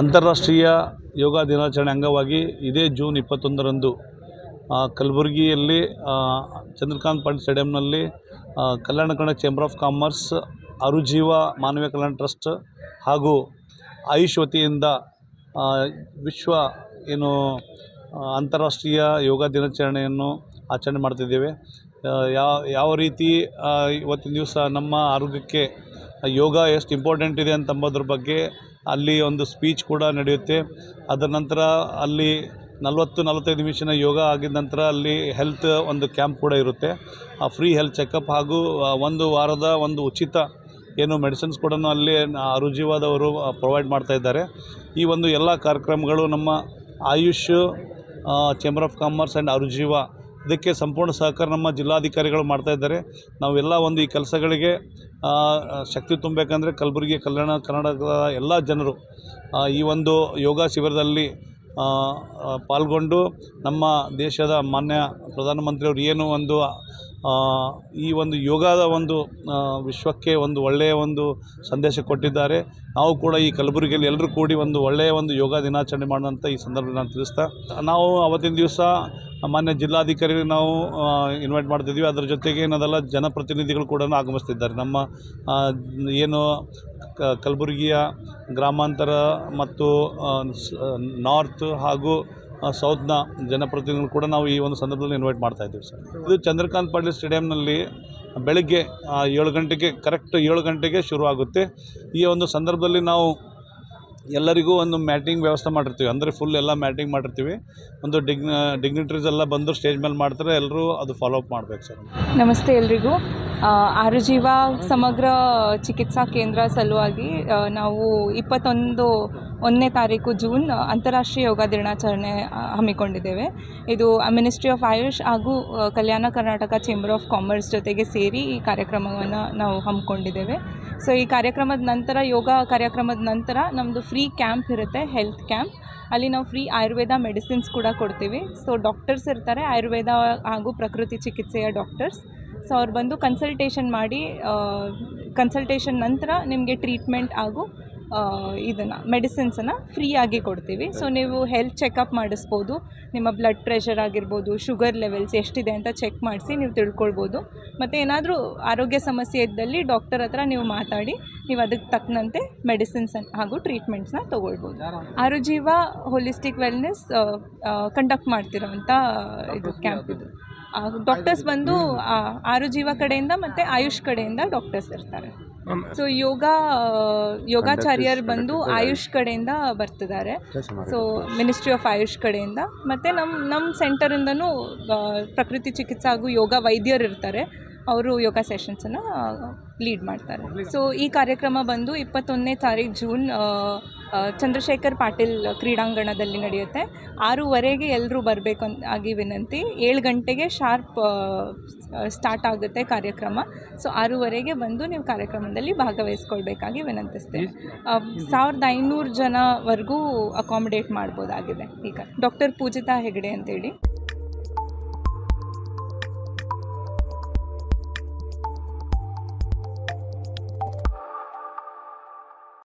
ಅಂತಾರಾಷ್ಟ್ರೀಯ ಯೋಗ ದಿನಾಚರಣೆ ಅಂಗವಾಗಿ ಇದೇ ಜೂನ್ ಇಪ್ಪತ್ತೊಂದರಂದು ಕಲಬುರಗಿಯಲ್ಲಿ ಚಂದ್ರಕಾಂತ್ ಪಾಂಡ್ ಸ್ಟೇಡಿಯಂನಲ್ಲಿ Kalyana Karnataka chamber of commerce, Arujeeva ಮಾನವೀಯ ಕಲ್ಯಾಣ ಟ್ರಸ್ಟ್ ಹಾಗೂ ಆಯುಷ್ ವತಿಯಿಂದ ವಿಶ್ವ ಏನು ಅಂತಾರಾಷ್ಟ್ರೀಯ ಯೋಗ ದಿನಾಚರಣೆಯನ್ನು ಆಚರಣೆ ಮಾಡ್ತಿದ್ದೇವೆ. ಯಾವ ಯಾವ ರೀತಿ ಇವತ್ತಿನ ದಿವಸ ನಮ್ಮ ಆರೋಗ್ಯಕ್ಕೆ ಯೋಗ ಎಷ್ಟು ಇಂಪಾರ್ಟೆಂಟ್ ಇದೆ ಅಂತಂಬೋದ್ರ ಬಗ್ಗೆ ಅಲ್ಲಿ ಒಂದು ಸ್ಪೀಚ್ ಕೂಡ ನಡೆಯುತ್ತೆ. ಅದರ ನಂತರ ಅಲ್ಲಿ ನಲವತ್ತು, ನಲವತ್ತೈದು ನಿಮಿಷನ ಯೋಗ ಆಗಿದ ನಂತರ ಅಲ್ಲಿ ಹೆಲ್ತ್ ಒಂದು ಕ್ಯಾಂಪ್ ಕೂಡ ಇರುತ್ತೆ. ಆ ಫ್ರೀ ಹೆಲ್ತ್ ಚೆಕಪ್ ಹಾಗೂ ಒಂದು ವಾರದ ಒಂದು ಉಚಿತ ಏನು ಮೆಡಿಸಿನ್ಸ್ ಕೂಡ ಅಲ್ಲಿ ಅರುಜಿವಾದವರು ಪ್ರೊವೈಡ್ ಮಾಡ್ತಾ ಇದ್ದಾರೆ. ಈ ಒಂದು ಎಲ್ಲ ಕಾರ್ಯಕ್ರಮಗಳು ನಮ್ಮ Ayush chamber of commerce and Arujeeva ಇದಕ್ಕೆ ಸಂಪೂರ್ಣ ಸಹಕಾರ ನಮ್ಮ ಜಿಲ್ಲಾಧಿಕಾರಿಗಳು ಮಾಡ್ತಾ ಇದ್ದಾರೆ. ನಾವೆಲ್ಲ ಒಂದು ಈ ಕೆಲಸಗಳಿಗೆ ಶಕ್ತಿ ತುಂಬಬೇಕಂದ್ರೆ ಕಲಬುರಗಿ, ಕಲ್ಯಾಣ, ಕರ್ನಾಟಕದ ಎಲ್ಲ ಜನರು ಈ ಒಂದು ಯೋಗ ಶಿಬಿರದಲ್ಲಿ ಪಾಲ್ಗೊಂಡು ನಮ್ಮ ದೇಶದ ಮಾನ್ಯ ಪ್ರಧಾನಮಂತ್ರಿಯವರು ಏನು ಒಂದು ಈ ಒಂದು ಯೋಗದ ಒಂದು ವಿಶ್ವಕ್ಕೆ ಒಂದು ಒಳ್ಳೆಯ ಒಂದು ಸಂದೇಶ ಕೊಟ್ಟಿದ್ದಾರೆ. ನಾವು ಕೂಡ ಈ ಕಲಬುರಗಿಯಲ್ಲಿ ಎಲ್ಲರೂ ಕೂಡಿ ಒಂದು ಒಳ್ಳೆಯ ಒಂದು ಯೋಗ ದಿನಾಚರಣೆ ಮಾಡೋಂಥ ಈ ಸಂದರ್ಭದಲ್ಲಿ ನಾನು ತಿಳಿಸ್ತಾ, ನಾವು ಅವತ್ತಿನ ದಿವಸ ಮಾನ್ಯ ಜಿಲ್ಲಾಧಿಕಾರಿಗಳು ನಾವು ಇನ್ವೈಟ್ ಮಾಡ್ತಿದ್ವಿ. ಅದರ ಜೊತೆಗೆ ಏನದಲ್ಲ, ಜನಪ್ರತಿನಿಧಿಗಳು ಕೂಡ ಆಗಮಿಸ್ತಿದ್ದಾರೆ. ನಮ್ಮ ಏನು ಕಲಬುರಗಿಯ ಗ್ರಾಮಾಂತರ ಮತ್ತು ನಾರ್ತ್ ಹಾಗೂ ಸೌತ್ನ ಜನಪ್ರತಿನಿಧಿಗಳು ಕೂಡ ನಾವು ಈ ಒಂದು ಸಂದರ್ಭದಲ್ಲಿ ಇನ್ವೈಟ್ ಮಾಡ್ತಾ ಇದ್ದೀವಿ ಸರ್. ಇದು ಚಂದ್ರಕಾಂತ್ ಪಾಟೀಲ್ ಸ್ಟೇಡಿಯಂನಲ್ಲಿ ಬೆಳಗ್ಗೆ ಏಳು ಗಂಟೆಗೆ ಕರೆಕ್ಟ್ ಏಳು ಗಂಟೆಗೆ ಶುರು ಆಗುತ್ತೆ. ಈ ಒಂದು ಸಂದರ್ಭದಲ್ಲಿ ನಾವು ಎಲ್ಲರಿಗೂ ಒಂದು ಮ್ಯಾಟಿಂಗ್ ವ್ಯವಸ್ಥೆ ಮಾಡಿರ್ತೀವಿ. ಅಂದರೆ ಫುಲ್ ಎಲ್ಲ ಮ್ಯಾಟಿಂಗ್ ಮಾಡಿರ್ತೀವಿ. ಒಂದು ಡಿಗ್ ಡಿಗ್ನಿಟ್ರೀಸ್ ಎಲ್ಲ ಬಂದು ಸ್ಟೇಜ್ ಮೇಲೆ ಮಾಡ್ತಾರೆ. ಎಲ್ಲರೂ ಅದು ಫಾಲೋ ಅಪ್ ಮಾಡಬೇಕು ಸರ್. ನಮಸ್ತೆ ಎಲ್ರಿಗೂ. ಆರುಜೀವ ಸಮಗ್ರ ಚಿಕಿತ್ಸಾ ಕೇಂದ್ರ ಸಲುವಾಗಿ ನಾವು ಇಪ್ಪತ್ತೊಂದು ಒಂದನೇ ತಾರೀಕು ಜೂನ್ ಅಂತಾರಾಷ್ಟ್ರೀಯ ಯೋಗ ದಿನಾಚರಣೆ ಹಮ್ಮಿಕೊಂಡಿದ್ದೇವೆ. ಇದು ಮಿನಿಸ್ಟ್ರಿ ಆಫ್ ಆಯುಷ್ ಹಾಗೂ Kalyana Karnataka chamber of commerce ಜೊತೆಗೆ ಸೇರಿ ಈ ಕಾರ್ಯಕ್ರಮವನ್ನು ನಾವು ಹಮ್ಮಿಕೊಂಡಿದ್ದೇವೆ. ಸೊ ಈ ಕಾರ್ಯಕ್ರಮದ ನಂತರ, ಯೋಗ ಕಾರ್ಯಕ್ರಮದ ನಂತರ ನಮ್ಮದು ಫ್ರೀ ಕ್ಯಾಂಪ್ ಇರುತ್ತೆ ಹೆಲ್ತ್ ಕ್ಯಾಂಪ್ ಅಲ್ಲಿ ನಾವು ಫ್ರೀ ಆಯುರ್ವೇದ ಮೆಡಿಸಿನ್ಸ್ ಕೂಡ ಕೊಡ್ತೀವಿ. ಸೊ ಡಾಕ್ಟರ್ಸ್ ಇರ್ತಾರೆ ಆಯುರ್ವೇದ ಹಾಗೂ ಪ್ರಕೃತಿ ಚಿಕಿತ್ಸೆಯ ಡಾಕ್ಟರ್ಸ್ ಸೊ ಅವ್ರು ಬಂದು ಕನ್ಸಲ್ಟೇಷನ್ ಮಾಡಿ ಕನ್ಸಲ್ಟೇಷನ್ ನಂತರ ನಿಮಗೆ ಟ್ರೀಟ್ಮೆಂಟ್ ಹಾಗೂ ಇದನ್ನು ಮೆಡಿಸಿನ್ಸನ್ನು ಫ್ರೀಯಾಗಿ ಕೊಡ್ತೀವಿ. ಸೊ ನೀವು ಹೆಲ್ತ್ ಚೆಕಪ್ ಮಾಡಿಸ್ಬೋದು. ನಿಮ್ಮ ಬ್ಲಡ್ ಪ್ರೆಷರ್ ಆಗಿರ್ಬೋದು ಶುಗರ್ ಲೆವೆಲ್ಸ್ ಎಷ್ಟಿದೆ ಅಂತ ಚೆಕ್ ಮಾಡಿಸಿ ನೀವು ತಿಳ್ಕೊಳ್ಬೋದು. ಮತ್ತು ಏನಾದರೂ ಆರೋಗ್ಯ ಸಮಸ್ಯೆ ಇದ್ದಲ್ಲಿ ಡಾಕ್ಟರ್ ಹತ್ರ ನೀವು ಮಾತಾಡಿ ನೀವು ಅದಕ್ಕೆ ತಕ್ಕಂತೆ ಮೆಡಿಸಿನ್ಸ್ ಹಾಗೂ ಟ್ರೀಟ್ಮೆಂಟ್ಸ್ನ ತೊಗೊಳ್ಬೋದು. ಆರೋಜೀವ ಹೋಲಿಸ್ಟಿಕ್ ವೆಲ್ನೆಸ್ ಕಂಡಕ್ಟ್ ಮಾಡ್ತಿರೋವಂಥ ಇದು ಕ್ಯಾಂಪ್ ಇದು. ಡಾಕ್ಟರ್ಸ್ ಬಂದು ಆ, ಆರೋಜೀವ ಕಡೆಯಿಂದ ಮತ್ತು ಆಯುಷ್ ಕಡೆಯಿಂದ ಡಾಕ್ಟರ್ಸ್ ಇರ್ತಾರೆ. ಸೊ ಯೋಗ ಯೋಗಾಚಾರ್ಯರು ಬಂದು ಆಯುಷ್ ಕಡೆಯಿಂದ ಬರ್ತಿದ್ದಾರೆ. ಸೊ ಮಿನಿಸ್ಟ್ರಿ ಆಫ್ ಆಯುಷ್ ಕಡೆಯಿಂದ. ಮತ್ತು ನಮ್ಮ ನಮ್ಮ ಸೆಂಟರಿಂದನೂ ಪ್ರಕೃತಿ ಚಿಕಿತ್ಸೆ ಹಾಗೂ ಯೋಗ ವೈದ್ಯರು ಇರ್ತಾರೆ. ಅವರು ಯೋಗ ಸೆಷನ್ಸನ್ನು ಲೀಡ್ ಮಾಡ್ತಾರೆ. ಸೊ ಈ ಕಾರ್ಯಕ್ರಮ ಬಂದು ಇಪ್ಪತ್ತೊಂದನೇ ತಾರೀಕು ಜೂನ್ ಚಂದ್ರಶೇಖರ್ ಪಾಟೀಲ್ ಕ್ರೀಡಾಂಗಣದಲ್ಲಿ ನಡೆಯುತ್ತೆ. ಆರೂವರೆಗೆ ಎಲ್ಲರೂ ಬರಬೇಕು ಆಗಿ ವಿನಂತಿ. ಏಳು ಗಂಟೆಗೆ ಶಾರ್ಪ್ ಸ್ಟಾರ್ಟ್ ಆಗುತ್ತೆ ಕಾರ್ಯಕ್ರಮ. ಸೊ ಆರೂವರೆಗೆ ಬಂದು ನೀವು ಕಾರ್ಯಕ್ರಮದಲ್ಲಿ ಭಾಗವಹಿಸ್ಕೊಳ್ಬೇಕಾಗಿ ವಿನಂತಿಸ್ತೇವೆ. ಸಾವಿರದ ಐನೂರು ಜನವರೆಗೂ ಅಕಾಮಿಡೇಟ್ ಮಾಡ್ಬೋದಾಗಿದೆ. ಈಗ ಡಾಕ್ಟರ್ ಪೂಜಿತಾ ಹೆಗಡೆ ಅಂತೇಳಿ.